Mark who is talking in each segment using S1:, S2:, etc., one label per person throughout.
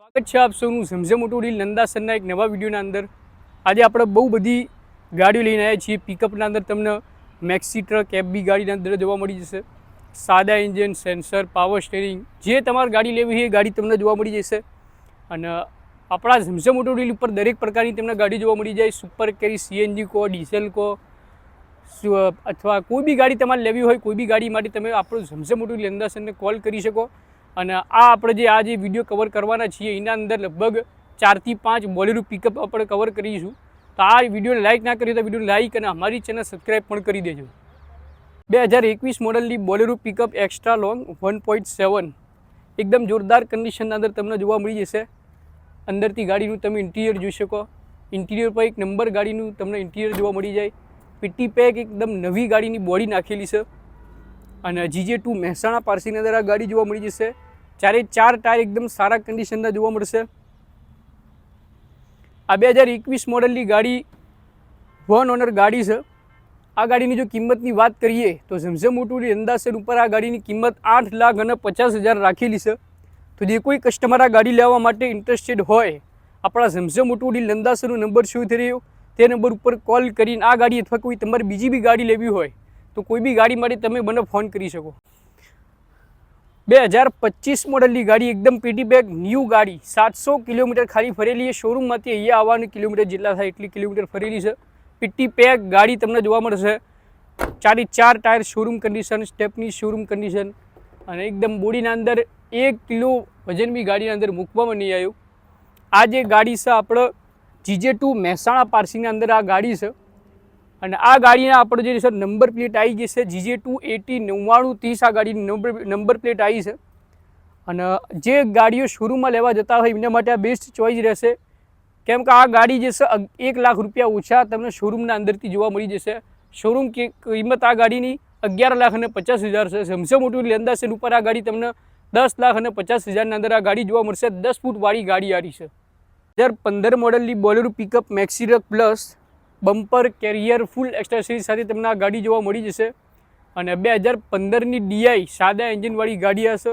S1: સ્વાગત છે આપ સૌનું ઝમઝમ ઓટોડીલ નંદાસરના એક નવા વિડીયોના અંદર. આજે આપણે બહુ બધી ગાડીઓ લઈને આવ્યા છીએ. પિકઅપના અંદર તમને મેક્સી ટ્રક એફબી ગાડીના અંદર જોવા મળી જશે. સાદા એન્જિન સેન્સર પાવર સ્ટેરિંગ જે તમારે ગાડી લેવી હોય એ ગાડી તમને જોવા મળી જશે. અને આપણા ઝમઝમ ઓટોડીલ ઉપર દરેક પ્રકારની તમને ગાડી જોવા મળી જાય. સુપર કેરી સીએનજી કો ડીઝલ કો અથવા કોઈ બી ગાડી તમારે લેવી હોય, કોઈ બી ગાડી માટે તમે આપણું ઝમઝમ ઓટોડીલ નંદાસરને કોલ કરી શકો. અને આ આપણે જે આ જે વીડિયો કવર કરવાના છીએ, એના અંદર લગભગ ચારથી પાંચ બોલેરો પિકઅપ આપણે કવર કરીશું. તો આ વિડીયોને લાઇક ના કરી તો વીડિયો લાઇક અને અમારી ચેનલ સબસ્ક્રાઈબ પણ કરી દેજો. બે હજાર એકવીસ મોડલની Bolero pickup extra long one point seven એકદમ જોરદાર કન્ડિશનના અંદર તમને જોવા મળી જશે. અંદરથી ગાડીનું તમે ઇન્ટિરિયર જોઈ શકો. ઇન્ટિરિયર પર એક નંબર ગાડીનું તમને ઇન્ટિરિયર જોવા મળી જાય. પીટી પેક એકદમ નવી ગાડીની બોડી નાખેલી છે. અને જીજે ટુ મહેસાણા પારસીની અંદર આ ગાડી જોવા મળી જશે. ચારે ચાર ટાયર એકદમ સારા કન્ડિશનના જોવા મળશે. આ બે હજાર એકવીસ મોડલની ગાડી વન ઓનર ગાડી છે. આ ગાડીની જો કિંમતની વાત કરીએ તો ઝમઝમ મોટુની અંદાજસર ઉપર આ ગાડીની કિંમત આઠ લાખ અને પચાસ હજાર રાખેલી છે. તો જે કોઈ કસ્ટમર આ ગાડી લેવા માટે ઇન્ટરેસ્ટેડ હોય, આપણા ઝમઝમ મોટુની લંદાસરનો નંબર શું થઈ રહ્યો, તે નંબર ઉપર કોલ કરીને આ ગાડી અથવા કોઈ તમારે બીજી બી ગાડી લેવી હોય તો કોઈ બી ગાડી માટે તમે મને ફોન કરી શકો. બે હજાર પચીસ મોડલની ગાડી એકદમ પીટી બેગ, ન્યૂ ગાડી, સાતસો કિલોમીટર ખાલી ફરેલી છે. શોરૂમમાંથી અહીંયા આવવાનું કિલોમીટર જેટલા થાય એટલી કિલોમીટર ફરેલી છે. પીટી પેક ગાડી તમને જોવા મળશે. ચારે ચાર tyre showroom condition stepney showroom condition અને એકદમ બોડીના અંદર એક કિલો વજન બી ગાડીના અંદર મૂકવામાં નહીં આવ્યું. આ જે ગાડી છે, આપણે જીજે ટુ મહેસાણા પાર્સિંગના અંદર આ ગાડી છે. અને આ ગાડીના આપણે જે છે નંબર પ્લેટ આવી ગઈ છે જીજે ટુ એટી નવ્વાણું ત્રીસ આ ગાડીની નંબર નંબર પ્લેટ આવી છે. અને જે ગાડીઓ શોરૂમમાં લેવા જતા હોય એમના માટે આ બેસ્ટ ચોઈસ રહેશે. કેમ કે આ ગાડી જે છે, એક લાખ રૂપિયા ઓછા તમને શોરૂમના અંદરથી જોવા મળી જશે. શોરૂમ કે કિંમત આ ગાડીની અગિયાર લાખ અને પચાસ હજાર છે. સમસે મોટું લેંદાસેન ઉપર આ ગાડી તમને દસ લાખ અને પચાસ હજારના અંદર આ ગાડી જોવા મળશે. દસ ફૂટવાળી ગાડી આરી છે. હજાર પંદર મોડલની Bolero pickup maxi truck plus bumper carrier full accessories સાથે તમને આ ગાડી જોવા મળી જશે. અને બે હજાર પંદરની ડીઆઈ સાદા એન્જિનવાળી ગાડી હશે.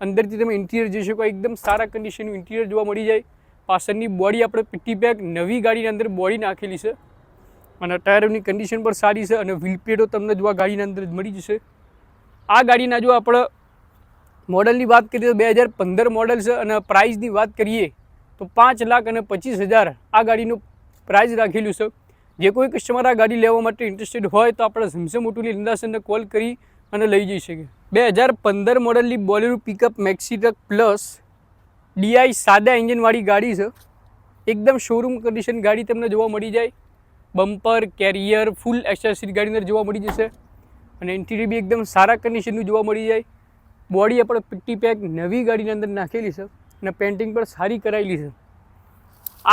S1: અંદરથી તમે ઇન્ટિરિયર જોઈ શકો, એકદમ સારા કન્ડિશનનું ઇન્ટિરિયર જોવા મળી જાય. પાછળની બોડી આપણે પીટી પેક નવી ગાડીની અંદર બોડી નાખેલી છે. અને ટાયરની કન્ડિશન પણ સારી છે અને વ્હીલપેડો તમને જો આ ગાડીની અંદર મળી જશે. આ ગાડીના જો આપણે મોડલની વાત કરીએ તો બે હજાર પંદર મોડલ છે અને પ્રાઇસની વાત કરીએ તો પાંચ લાખ અને પચીસ હજાર આ ગાડીનું પ્રાઇસ રાખેલું છે. જે કોઈ કસ્ટમર આ ગાડી લેવા માટે ઇન્ટરેસ્ટેડ હોય તો આપણે ઝમઝમ મોટુલી ઇન્દાસનને કોલ કરી અને લઈ જઈ શકીએ. બે હજાર પંદર મોડલની Bolero pickup maxi truck plus DI સાદા એન્જિનવાળી ગાડી છે. એકદમ શોરૂમ કન્ડિશન ગાડી તમને જોવા મળી જાય. બમ્પર કેરિયર ફૂલ એક્સેસરી ગાડીની અંદર જોવા મળી જશે. અને ઇન્ટિરિયર બી એકદમ સારા કન્ડિશનનું જોવા મળી જાય. બોડી આપણે પિટ્ટી પેક નવી ગાડીની અંદર નાખેલી છે અને પેન્ટિંગ પણ સારી કરાયેલી છે.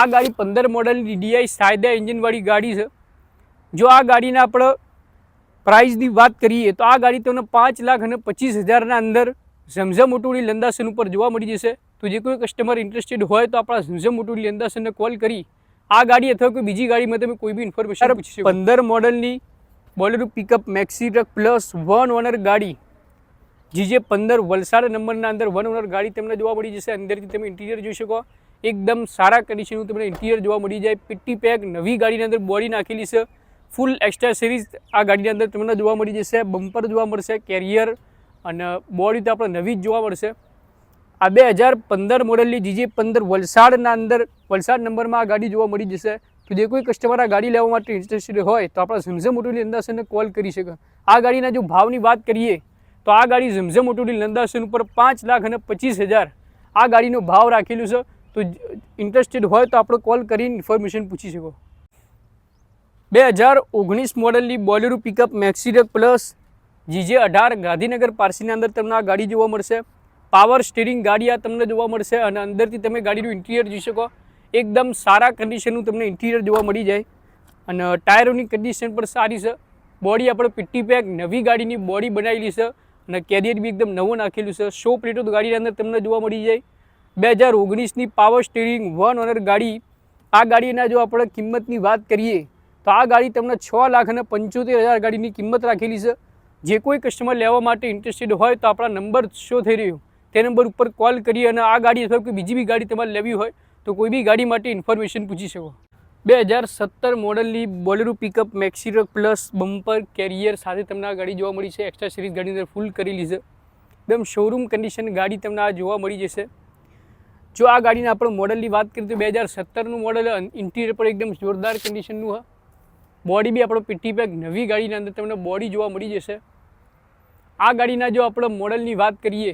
S1: આ ગાડી પંદર મોડલની ડીઆઈ સાયદા એન્જિનવાળી ગાડી છે. જો આ ગાડીના આપણે પ્રાઇસની વાત કરીએ તો આ ગાડી તમને પાંચ લાખ અને પચીસ હજારના અંદર ઝમઝમ ઓટોડી લંદાસન ઉપર જોવા મળી જશે. તો જે કોઈ કસ્ટમર ઇન્ટરેસ્ટેડ હોય તો આપણા ઝમઝમ ઓટોડી લંદાસનને કોલ કરી. આ ગાડી અથવા કોઈ બીજી ગાડીમાં તમે કોઈ બી ઇન્ફોર્મેશન પૂછી શકો. પંદર મોડલની Bolero pickup maxi truck plus one owner ગાડી જે જે પંદર વલસાડ નંબરના અંદર વન ઓનર ગાડી તમને જોવા મળી જશે. અંદરથી તમે ઇન્ટિરિયર જોઈ શકો. એકદમ સારા કન્ડિશનનું તમને ઇન્ટિરિયર જોવા મળી જાય. પીટી પેક નવી ગાડીની અંદર બોડી નાખેલી છે. ફૂલ એક્સ્ટ્રા સિરીઝ આ ગાડીની અંદર તમને જોવા મળી જશે. બમ્પર જોવા મળશે કેરિયર અને બોડી તો આપણે નવી જ જોવા મળશે. આ બે હજાર પંદર મોડલની જીજે પંદર વલસાડના અંદર, વલસાડ નંબરમાં આ ગાડી જોવા મળી જશે. તો જે કોઈ કસ્ટમર આ ગાડી લેવા માટે ઇન્ટરેસ્ટેડ હોય, તો આપણા ઝમઝમ ઓટોની અંદાજને કોલ કરી શકે આ ગાડીના જો ભાવની વાત કરીએ, તો આ ગાડી ઝમઝમ ઓટોની લંદાસન ઉપર પાંચ લાખ અને પચીસ હજાર આ ગાડીનો ભાવ રાખેલું છે. તો ઇન્ટરેસ્ટેડ હોય તો આપણે કોલ કરીને ઇન્ફોર્મેશન પૂછી શકો. બે હજાર ઓગણીસ મોડલની Bolero pickup maxitruck plus GJ અઢાર ગાંધીનગર પારસીની અંદર તમને આ ગાડી જોવા મળશે. પાવર સ્ટીરિંગ ગાડી આ તમને જોવા મળશે અને અંદરથી તમે ગાડીનું ઇન્ટિરિયર જોઈ શકો. એકદમ સારા કન્ડિશનનું તમને ઇન્ટિરિયર જોવા મળી જાય. અને ટાયરોની કન્ડિશન પણ સારી છે. બોડી આપણે પિટ્ટી પેક નવી ગાડીની બોડી બનાવેલી છે અને કેરિયર બી એકદમ નવું નાખેલું છે. શો પ્લેટો ગાડીની અંદર તમને જોવા મળી જાય. બે હજાર ઓગણીસની પાવર સ્ટીરિંગ વન ઓનર ગાડી. આ ગાડીના જો આપણે કિંમતની વાત કરીએ, તો આ ગાડી તમને છ લાખ અને પંચોતેર હજાર ગાડીની કિંમત રાખેલી છે. જે કોઈ કસ્ટમર લેવા માટે ઇન્ટરેસ્ટેડ હોય તો આપણા નંબર શો થઈ રહ્યો. તે નંબર ઉપર કોલ કરી અને આ ગાડી અથવા કોઈ બીજી બી ગાડી તમારે લેવી હોય, તો કોઈ બી ગાડી માટે ઇન્ફોર્મેશન પૂછી શકો. બે હજાર સત્તર મોડલની Bolero pickup maxitruck plus bumper carrier સાથે તમને આ ગાડી જોવા મળી છે. એક્સ્ટ્રા સિરીઝ ગાડીની અંદર ફૂલ કરેલી છે. એકદમ શોરૂમ કન્ડિશન ગાડી તમને આ જોવા મળી જશે. જો આ ગાડીના આપણે મોડલની વાત કરીએ તો બે હજાર સત્તરનું મોડલ ઇન્ટિરિયર પણ એકદમ જોરદાર કન્ડિશનનું હોય બોડી બી આપણો પીટી પેક નવી ગાડીના અંદર તમને બોડી જોવા મળી જશે. આ ગાડીના જો આપણે મોડલની વાત કરીએ,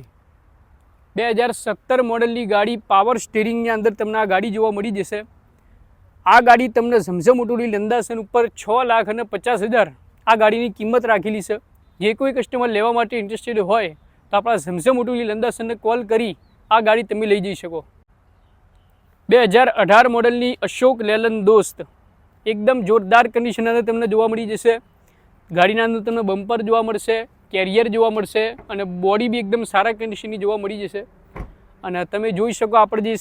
S1: બે હજાર સત્તર મોડલની ગાડી પાવર સ્ટેરિંગની અંદર તમને આ ગાડી જોવા મળી જશે. આ ગાડી તમને ઝમઝમ ઓટોની લંદાસન ઉપર છ લાખ અને પચાસ હજાર આ ગાડીની કિંમત રાખેલી છે. જે કોઈ કસ્ટમર લેવા માટે ઇન્ટરેસ્ટેડ હોય તો આપણા ઝમઝમ ઓટોની લંદાસનને કોલ કરી આ ગાડી તમે લઈ જઈ શકો. બે હજાર અઢાર મોડલની અશોક લેલન દોસ્ત. એકદમ જોરદાર કન્ડિશન અંદર તમને જોવા મળી જશે. ગાડીના અંદર તમને બમ્પર જોવા મળશે કેરિયર જોવા મળશે અને બોડી બી એકદમ સારા કન્ડિશનની જોવા મળી જશે. અને તમે જોઈ શકો આપણે જે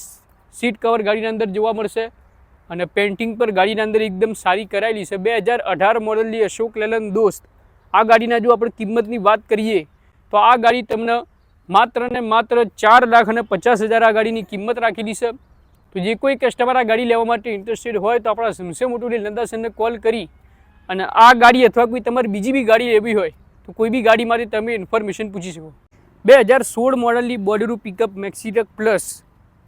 S1: સીટ કવર ગાડીના અંદર જોવા મળશે. અને પેન્ટિંગ પર ગાડીના અંદર એકદમ સારી કરાયેલી છે. બે હજાર અઢાર મોડલની અશોક લેલન દોસ્ત. આ ગાડીના જો આપણે કિંમતની વાત કરીએ, તો આ ગાડી તમને માત્ર ને માત્ર ચાર લાખ અને પચાસ હજાર આ ગાડીની કિંમત રાખેલી છે. તો જે કોઈ કસ્ટમર આ ગાડી લેવા માટે ઇન્ટરેસ્ટેડ હોય તો આપણા સમસે મોટુની નંદાસનને કોલ કરી અને આ ગાડી અથવા કોઈ તમારી બીજી બી ગાડી લેવી હોય તો કોઈ બી ગાડી માટે તમે ઇન્ફોર્મેશન પૂછી શકો. બે હજાર સોળ મોડલની Bolero pickup maxitruck plus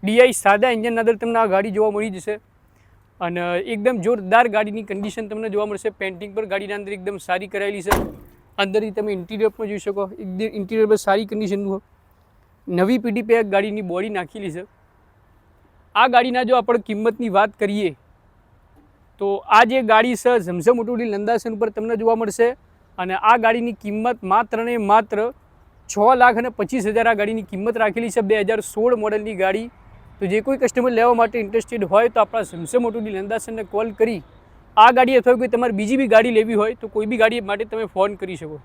S1: DI સાદા એન્જિનના અંદર તમને આ ગાડી જોવા મળી જશે. અને એકદમ જોરદાર ગાડીની કન્ડિશન તમને જોવા મળશે. પેન્ટિંગ પર ગાડીના અંદર એકદમ સારી કરાયેલી છે. અંદરથી તમે ઇન્ટિરિયર પણ જોઈ શકો. એકદમ ઇન્ટિરિયર પર સારી કન્ડિશનનું. નવી પીડી પેક ગાડીની બોડી નાખેલી છે. આ ગાડીના જો આપણે કિંમતની વાત કરીએ, તો આ જે ગાડી છે, ઝમઝમ ઉટુડી લંદાસન ઉપર તમને જોવા મળશે. અને આ ગાડીની કિંમત માત્ર ને માત્ર છ લાખ અને પચીસ હજાર આ ગાડીની કિંમત રાખેલી છે બે હજાર સોળ મોડલની ગાડી. તો જે કોઈ કસ્ટમર લેવા માટે ઇન્ટરેસ્ટેડ હોય તો આપણા ઝમઝમ ઉટુડી લંદાસનને કોલ કરી. આ ગાડી અથવા કોઈ તમારે બીજી બી ગાડી લેવી હોય તો કોઈ બી ગાડી માટે તમે ફોન કરી શકો.